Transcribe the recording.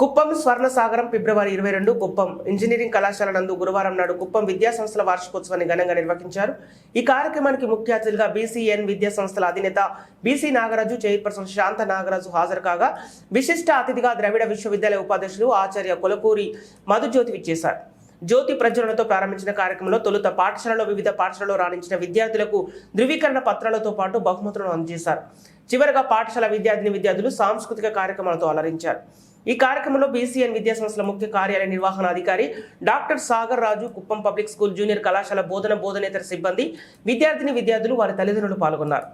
కుప్పం స్వర్ణసాగరం ఫిబ్రవరి ఇరవై రెండు కుప్పం ఇంజనీరింగ్ కళాశాల నందు గురువారం నాడు కుప్పం విద్యా సంస్థల వార్షికోత్సవాన్ని ఘనంగా నిర్వహించారు. ఈ కార్యక్రమానికి ముఖ్య అతిథిగా బీసీఎన్ విద్యా సంస్థల అధినేత బీసీ నాగరాజు చైర్పర్సన్ శాంత నాగరాజు హాజరు కాగా విశిష్ట అతిథిగా ద్రవిడ విశ్వవిద్యాలయ ఉపాధ్యక్షులు ఆచార్య కొలకూరి మధుజ్యోతి విచ్చేశారు. జ్యోతి ప్రజ్వలనతో ప్రారంభించిన కార్యక్రమంలో తొలుత పాఠశాలలో వివిధ పాఠశాలలో రాణించిన విద్యార్థులకు ధృవీకరణ పత్రాలతో పాటు బహుమతులను అందజేశారు. చివరగా పాఠశాల విద్యార్థిని విద్యార్థులు సాంస్కృతిక కార్యక్రమాలతో అలరించారు. ఈ కార్యక్రమంలో బీసీఎన్ విద్యా సంస్థల ముఖ్య కార్యాలయ నిర్వహణాధికారి doctor Sagar Raju Kuppam public school junior కళాశాల బోధన బోధనేతర సిబ్బంది విద్యార్థిని విద్యార్థులు వారి తల్లిదండ్రులు పాల్గొన్నారు.